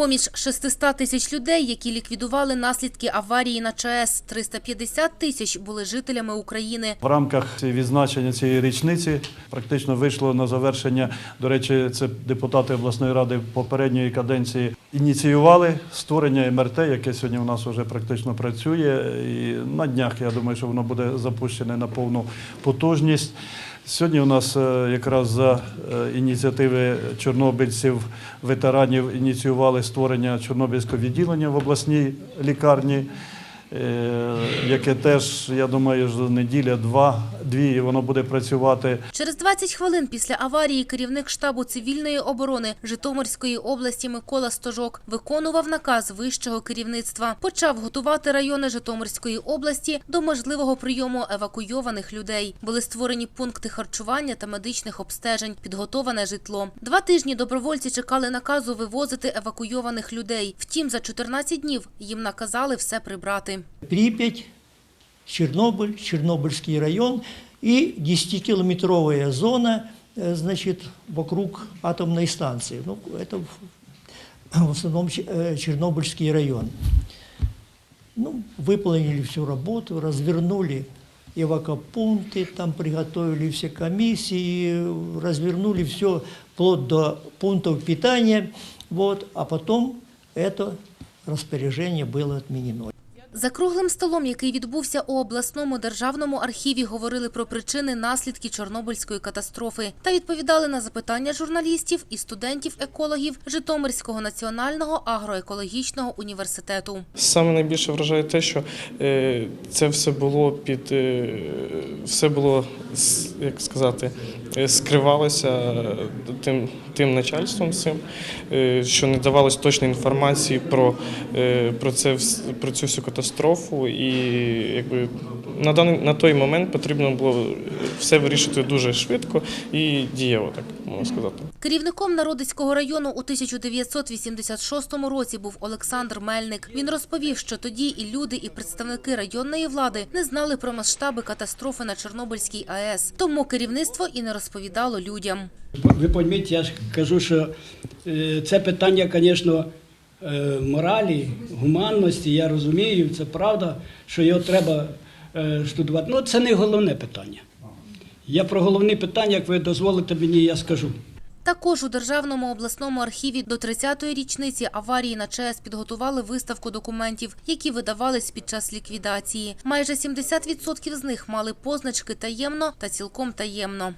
З-поміж 600 тисяч людей, які ліквідували наслідки аварії на ЧАЕС, 350 тисяч були жителями України. В рамках відзначення цієї річниці практично вийшло на завершення. До речі, це депутати обласної ради попередньої каденції ініціювали створення МРТ, яке сьогодні у нас вже практично працює. І на днях я думаю, що воно буде запущене на повну потужність. Сьогодні у нас е, якраз за е, ініціативи чорнобильців, ветеранів ініціювали створення Чорнобильського відділення в обласній лікарні, яке теж, я думаю, що неділя, два, дві воно буде працювати. Через 20 хвилин після аварії керівник штабу цивільної оборони Житомирської області Микола Стожок виконував наказ вищого керівництва. Почав готувати райони Житомирської області до можливого прийому евакуйованих людей. Були створені пункти харчування та медичних обстежень, підготоване житло. Два тижні добровольці чекали наказу вивозити евакуйованих людей. Втім, за 14 днів їм наказали все прибрати. Припять, Чернобыль, Чернобыльский район и 10-километровая зона, э, значит, вокруг атомной станции. Ну, это в, основном э, Чернобыльский район. Ну, выполнили всю работу, развернули эвакопункты, там приготовили все комиссии, развернули все вплоть до пунктов питания, вот, а потом это распоряжение было отменено. За круглим столом, який відбувся у обласному державному архіві, говорили про причини наслідки Чорнобильської катастрофи та відповідали на запитання журналістів і студентів-екологів Житомирського національного агроекологічного університету. Саме найбільше вражає те, що е, це все було під е, все було як сказати, е, скривалося тим, тим начальством цим, е, що не давалось точної інформації про, е, про це про цю всю катастрофу. І якби на даний на той момент потрібно було все вирішити дуже швидко і дієво, так можна сказати. Керівником Народицького району у 1986 році був Олександр Мельник. Він розповів, що тоді і люди, і представники районної влади не знали про масштаби катастрофи на Чорнобильській АЕС. Тому керівництво і не розповідало людям. Ви пойміть, я ж кажу, що е, це питання, звісно, е, моралі, гуманності. Я розумію, це правда, що його треба е, штудувати. Ну, це не головне питання. Я про головне питання, як ви дозволите мені, я скажу. Також у Державному обласному архіві до 30-ї річниці аварії на ЧАЕС підготували виставку документів, які видавались під час ліквідації. Майже 70% з них мали позначки таємно та цілком таємно.